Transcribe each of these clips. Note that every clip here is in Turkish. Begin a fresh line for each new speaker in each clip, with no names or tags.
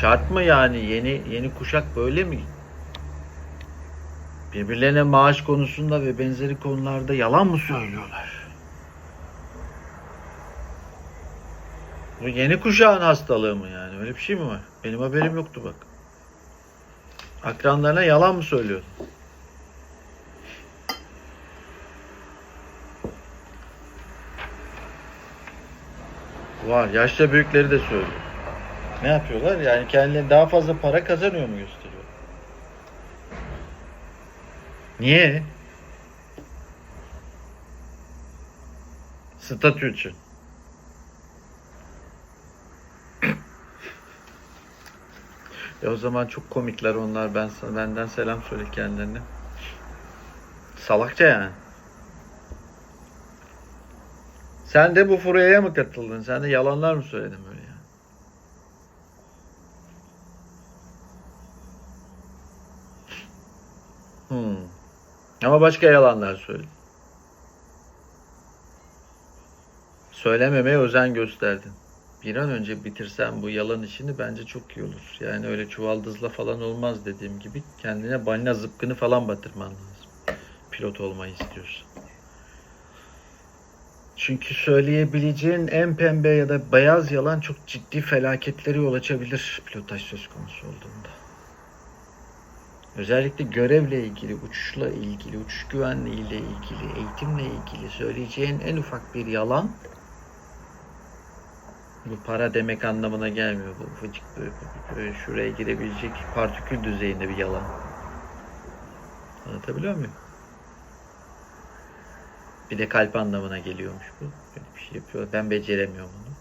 şart mı yani? Yeni yeni kuşak böyle mi? Birbirlerine maaş konusunda ve benzeri konularda yalan mı söylüyorlar? Bu yeni kuşağın hastalığı mı yani? Öyle bir şey mi var? Benim haberim yoktu bak. Akranlarına yalan mı söylüyor? Var. Yaşça büyükleri de söylüyor. Ne yapıyorlar? Yani kendileri daha fazla para kazanıyor mu gösteriyor? Niye? Statü için. E o zaman çok komikler onlar. Ben benden selam söyle kendilerine. Salakça yani. Sen de bu furyaya mı katıldın? Sen de yalanlar mı söyledin böyle Ama başka yalanlar söyledin. Söylememeye özen gösterdin. Bir an önce bitirsen bu yalan işini bence çok iyi olur. Yani öyle çuvaldızla falan olmaz dediğim gibi. Kendine balina zıpkını falan batırman lazım. Pilot olmayı istiyorsan. Çünkü söyleyebileceğin en pembe ya da beyaz yalan çok ciddi felaketlere yol açabilir pilotaj söz konusu olduğunda. Özellikle görevle ilgili, uçuşla ilgili, uçuş güvenliği ile ilgili, eğitimle ilgili söyleyeceğin en ufak bir yalan bu para demek anlamına gelmiyor. Bu ufacık böyle, şuraya girebilecek partikül düzeyinde bir yalan. Anlatabiliyor muyum? Bir de kalp anlamına geliyormuş bu. Böyle bir şey yapıyor. Ben beceremiyorum onu.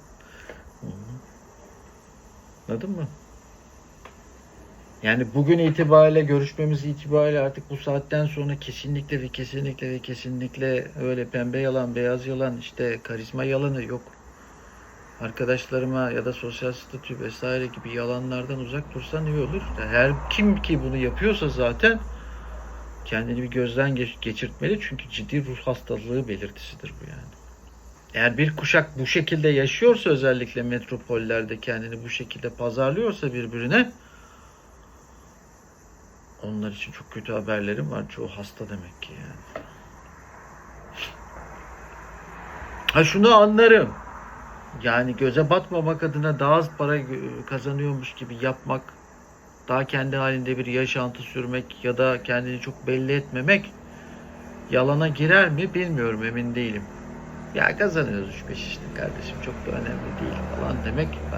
Anladın mı? Yani bugün itibariyle görüşmemiz itibariyle artık bu saatten sonra kesinlikle ve kesinlikle ve kesinlikle öyle pembe yalan, beyaz yalan, işte karizma yalanı yok. Arkadaşlarıma ya da sosyal statü vesaire gibi yalanlardan uzak dursan iyi olur. Her kim ki bunu yapıyorsa zaten kendini bir gözden geç- geçirtmeli çünkü ciddi ruh hastalığı belirtisidir bu yani. Eğer bir kuşak bu şekilde yaşıyorsa özellikle metropollerde kendini bu şekilde pazarlıyorsa birbirine onlar için çok kötü haberlerim var. Çoğu hasta demek ki yani. Ha şunu anlarım. Yani göze batmamak adına daha az para kazanıyormuş gibi yapmak, daha kendi halinde bir yaşantı sürmek ya da kendini çok belli etmemek yalana girer mi bilmiyorum emin değilim. Ya kazanıyoruz 3-5 işte kardeşim çok da önemli değil falan demek ben